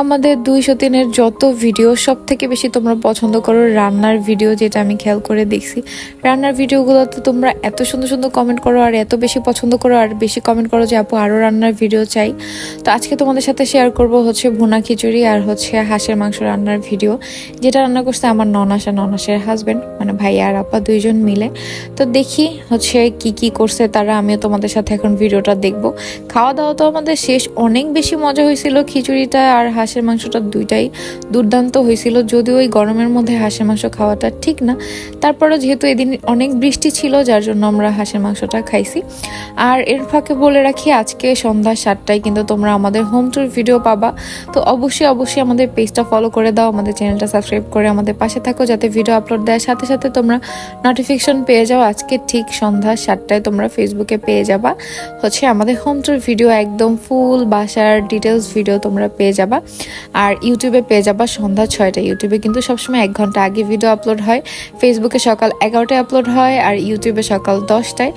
আমাদের দুইশো দিনের যত ভিডিও সব থেকে বেশি তোমরা পছন্দ করো রান্নার ভিডিও যেটা আমি খেয়াল করে দেখছি। রান্নার ভিডিওগুলোতে তোমরা এত সুন্দর সুন্দর কমেন্ট করো আর এত বেশি পছন্দ করো আর বেশি কমেন্ট করো যে, আপু আরও রান্নার ভিডিও চাই। তো আজকে তোমাদের সাথে শেয়ার করব হচ্ছে ভুনা খিচুড়ি আর হচ্ছে হাঁসের মাংস রান্নার ভিডিও যেটা রান্না করছে আমার ননাসা ননাসের হাজব্যান্ড মানে ভাই আর আপা দুইজন মিলে। তো দেখি হচ্ছে কি কি করছে তারা, আমিও তোমাদের সাথে এখন ভিডিওটা দেখব। খাওয়া দাওয়া তো আমাদের শেষ, অনেক বেশি মজা হয়েছিল খিচুড়িটা আর হাঁসের মাংসটা দুইটাই দুর্দান্ত হয়েছিল। যদিও ওই গরমের মধ্যে হাঁসের মাংস খাওয়াটা ঠিক না। তারপরে যেহেতু এদিন অনেক বৃষ্টি ছিল, যার জন্য আমরা হাঁসের মাংসটা খাইছি। আর এর ফাঁকে বলে রাখি, আজকে সন্ধ্যা সাতটায় কিন্তু তোমরা আমাদের হোম ট্যুর ভিডিও পাবা। তো অবশ্যই অবশ্যই আমাদের পেজটা ফলো করে দাও, আমাদের চ্যানেলটা সাবস্ক্রাইব করে আমাদের পাশে থাকো, যাতে ভিডিও আপলোড দেওয়ার সাথে সাথে তোমরা নোটিফিকেশন পেয়ে যাও। আজকে ঠিক সন্ধ্যা সাতটায় তোমরা ফেসবুকে পেয়ে যাবা। হচ্ছে আমাদের হোম ট্যুর ভিডিও একদম ফুল বাসার ডিটেলস ভিডিও তোমরা পেয়ে যাবা। আর ইউটিউবে পেয়ে যাবা সন্ধ্যা ছয়টায় ইউটিউবে কিন্তু সবসময় এক ঘণ্টা আগে ভিডিও আপলোড হয়। ফেসবুকে সকাল এগারোটায় আপলোড হয় আর ইউটিউবে সকাল দশটায়।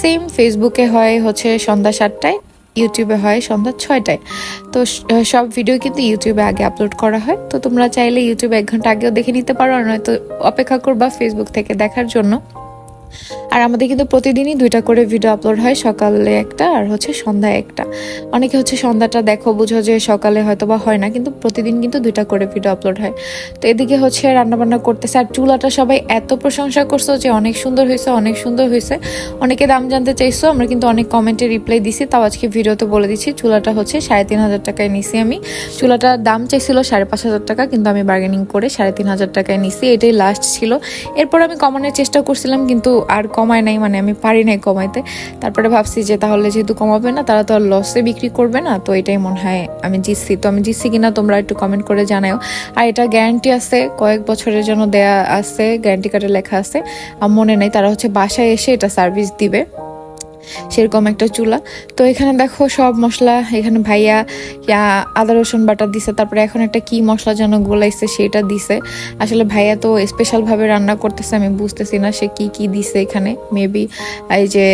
সেম ফেসবুকে হয় হচ্ছে সন্ধ্যা সাতটায়, ইউটিউবে হয় সন্ধ্যা ছয়টায়। তো সব ভিডিও কিন্তু ইউটিউবে আগে আপলোড করা হয়। তো তোমরা চাইলে ইউটিউবে এক ঘণ্টা আগেও দেখে নিতে পারো আর নয়তো অপেক্ষা করবা ফেসবুক থেকে দেখার জন্য। আর আমাদের কিন্তু প্রতিদিনই দুইটা করে ভিডিও আপলোড হয়, সকালে একটা আর হচ্ছে সন্ধ্যায় একটা। অনেকে হচ্ছে সন্ধ্যাটা দেখো, বুঝো যে সকালে হয়তো বা হয় না, কিন্তু প্রতিদিন কিন্তু দুইটা করে ভিডিও আপলোড হয়। তো এদিকে হচ্ছে রান্নাবান্না করতেছে, আর চুলাটা সবাই এত প্রশংসা করছ যে অনেক সুন্দর হয়েছে, অনেক সুন্দর হয়েছে। অনেকে দাম জানতে চাইছো, আমরা কিন্তু অনেক কমেন্টে রিপ্লাই দিছি, তাও আজকে ভিডিওতে বলে দিচ্ছি, চুলাটা হচ্ছে সাড়ে তিন হাজার টাকায় নিছি আমি। চুলাটার দাম চাইছিল সাড়ে পাঁচ হাজার টাকা, কিন্তু আমি বার্গেনিং করে সাড়ে তিন হাজার টাকায় নিছি, এটাই লাস্ট ছিল। এরপর আমি কমানোর চেষ্টা করছিলাম, কিন্তু আর কমায় নাই মানে আমি পারি নাই কমাইতে। তারপরে ভাবছি যে তাহলে যেহেতু কমাবে না, তারা তো আর লসে বিক্রি করবে না। তো এটাই মনে হয় আমি জিতছি। তো আমি জিতছি কিনা তোমরা একটু কমেন্ট করে জানাও আর এটা গ্যারান্টি আছে, কয়েক বছরের জন্য দেয়া আছে গ্যারান্টি কার্ডে লেখা আছে। আর মনে নেই, তারা হচ্ছে বাসায় এসে এটা সার্ভিস দিবে। সেরকম একটা চুলা। তো এখানে দেখো সব মশলা, এখানে ভাইয়া ইয়া আদা, রসুন বাটা দিছে, তারপরে এখন একটা কি মশলা যেন গোলাইছে সেটা দিছে। আসলে ভাইয়া তো স্পেশালভাবে রান্না করতেছে, আমি বুঝতেছি না সে কি কি দিছে এখানে মেবি এই যে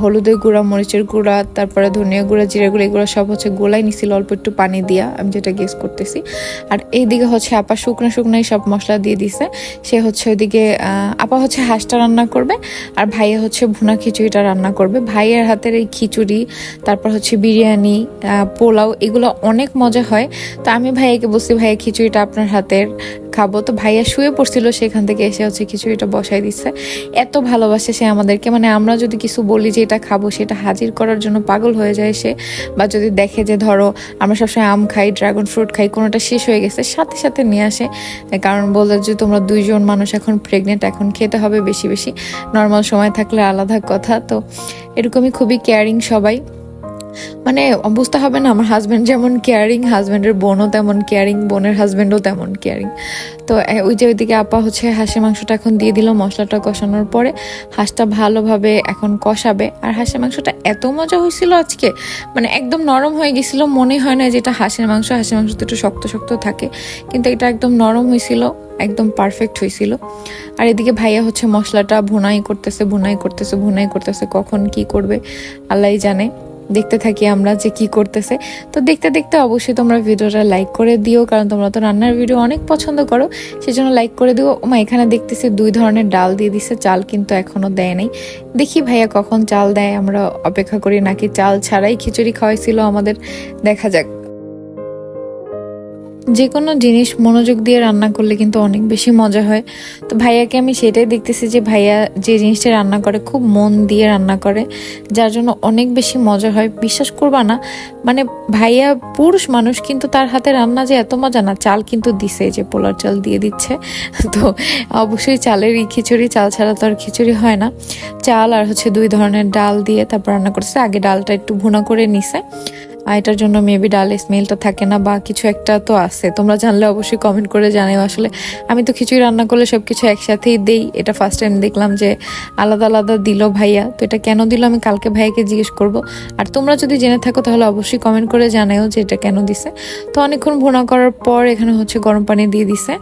হলুদের গুঁড়া, মরিচের গুঁড়া, তারপরে ধনিয়া গুঁড়া, জিরা গুঁড়া, এগুলো সব হচ্ছে গোলাই নিছিল, অল্প একটু পানি দিয়া, আমি যেটা গেস করতেছি। আর এইদিকে হচ্ছে আপা শুকনো শুকনোই সব মশলা দিয়ে দিছে, সে হচ্ছে ওইদিকে আপা হচ্ছে হাঁসটা রান্না করবে, আর ভাইয়া হচ্ছে ভুনা খিচুড়িটা রান্না করবে ভাইয়ের হাতের এই খিচুড়ি, তারপর হচ্ছে বিরিয়ানি পোলাও, এগুলো অনেক মজা হয়। তো আমি ভাইয়াকে বলছি, ভাইয়া, খিচুড়িটা আপনার হাতের, খাব। তো ভাইয়া শুয়ে পড়ছিল, সেখান থেকে এসে হচ্ছে খিচুড়িটা বসাই দিচ্ছে এত ভালোবাসে সে আমাদেরকে। মানে আমরা যদি কিছু বলি যে এটা খাব, সেটা হাজির করার জন্য পাগল হয়ে যায় সে। বা যদি দেখে যে, ধরো, আমরা সবসময় আম খাই, ড্রাগন ফ্রুট খাই, কোনোটা শেষ হয়ে গেছে, সাথে সাথে নিয়ে আসে। কারণ বলে যে, তোমরা দুইজন মানুষ এখন প্রেগনেন্ট এখন খেতে হবে বেশি বেশি। নর্মাল সময় থাকলে আলাদা কথা। তো এরকমই খুবই কেয়ারিং সবাই। মানে বুঝতে হবে না, আমার হাজব্যান্ড যেমন কেয়ারিং হাজব্যান্ডের বোনও তেমন কেয়ারিং বোনের হাজব্যান্ডও তেমন কেয়ারিং তো ওই যে ওইদিকে আপা হচ্ছে হাঁসের মাংসটা এখন দিয়ে দিল, মশলাটা কষানোর পরে হাঁসটা ভালোভাবে এখন কষাবে। আর হাঁসের মাংসটা এত মজা হয়েছিল আজকে মানে একদম নরম হয়ে গেছিল, মনে হয় না যে এটা হাঁসের মাংস হাঁসের মাংস তো একটু শক্ত শক্ত থাকে, কিন্তু এটা একদম নরম হয়েছিল, একদম পারফেক্ট হয়েছিল। আর এদিকে ভাইয়া হচ্ছে মশলাটা ভুনাই করতেছে ভুনাই করতেছে ভুনাই করতেছে, কখন কি করবে, আল্লাহই জানে। দেখতে থাকি আমরা যে কি করতেছে। তো দেখতে দেখতে অবশ্যই তোমরা ভিডিওটা লাইক করে দিও, কারণ তোমরা তো রান্নার ভিডিও অনেক পছন্দ করো। সেজন্য লাইক করে দিও। মা এখানে দেখতেছি দুই ধরনের ডাল দিয়ে দিছে। চাল কিন্তু এখনও দেয় নাই। দেখি ভাইয়া কখন চাল দেয়, আমরা অপেক্ষা করি। নাকি চাল ছাড়াই খিচুড়ি খাওয়াইছিল আমাদের। দেখা যাক। যে কোনো জিনিস মনোযোগ দিয়ে রান্না করলে কিন্তু অনেক বেশি মজা হয়। তো ভাইয়াকে আমি সেটাই দেখতেছি যে ভাইয়া যে জিনিসটা রান্না করে খুব মন দিয়ে রান্না করে, যার জন্য অনেক বেশি মজা হয়। বিশ্বাস করবা না মানে ভাইয়া পুরুষ মানুষ কিন্তু তার হাতে রান্না যে এত মজা না, চাল কিন্তু দিছে যে পোলার চাল দিয়ে দিচ্ছে। তো অবশ্যই চালের এই খিচুড়ি, চাল ছাড়া তো আর খিচুড়ি হয় না। চাল আর হচ্ছে দুই ধরনের ডাল দিয়ে তারপর রান্না করছে আগে ডালটা একটু ভুনা করে নিছে। আর এটার জন্য মেবি ডালের স্মেলটা থাকে না বা কিছু একটা তো আছে। তোমরা জানলে অবশ্যই কমেন্ট করে জানাও। আসলে আমি তো খিচুড়ি রান্না করলে সব কিছু একসাথেই দেই। এটা ফার্স্ট টাইম দেখলাম যে আলাদা আলাদা দিল ভাইয়া। তো এটা কেন দিল আমি কালকে ভাইয়াকে জিজ্ঞেস করব। আর তোমরা যদি জেনে থাকো তাহলে অবশ্যই কমেন্ট করে জানাও যে এটা কেন দিছে। তো অনেকক্ষণ ভুনা করার পর এখানে হচ্ছে গরম পানি দিয়ে দিছে।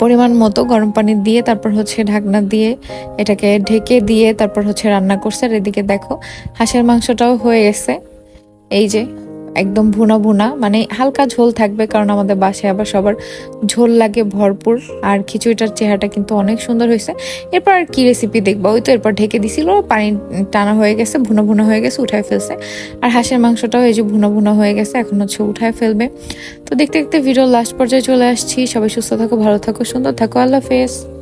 পরিমাণ মতো গরম পানি দিয়ে তারপর হচ্ছে ঢাকনা দিয়ে এটাকে ঢেকে দিয়ে তারপর হচ্ছে রান্না করছে। আর এদিকে দেখো, হাঁসের মাংসটাও হয়ে গেছে। এই যে একদম ভুনা ভুনা মানে হালকা ঝোল থাকবে কারণ আমাদের বাসায় আবার সবার ঝোল লাগে ভরপুর আর খিচুড়িটার চেহারাটা কিন্তু অনেক সুন্দর হয়েছে। এরপর আর কি রেসিপি দেখব? ওই তো এরপর ঢেকে দিছিল, পানি টানা হয়ে গেছে, ভুনা ভুনা হয়ে গেছে, উঠায় ফেলছে। আর হাঁসের মাংসটাও এই যে ভুনা ভুনা হয়ে গেছে, এখন হচ্ছে উঠায় ফেলবে। তো দেখতে দেখতে ভিডিও লাস্ট পর্যায়ে চলে আসছি। সবাই সুস্থ থাকো, ভালো থাকো, সুন্দর থাকো, আল্লাহ হাফেজ।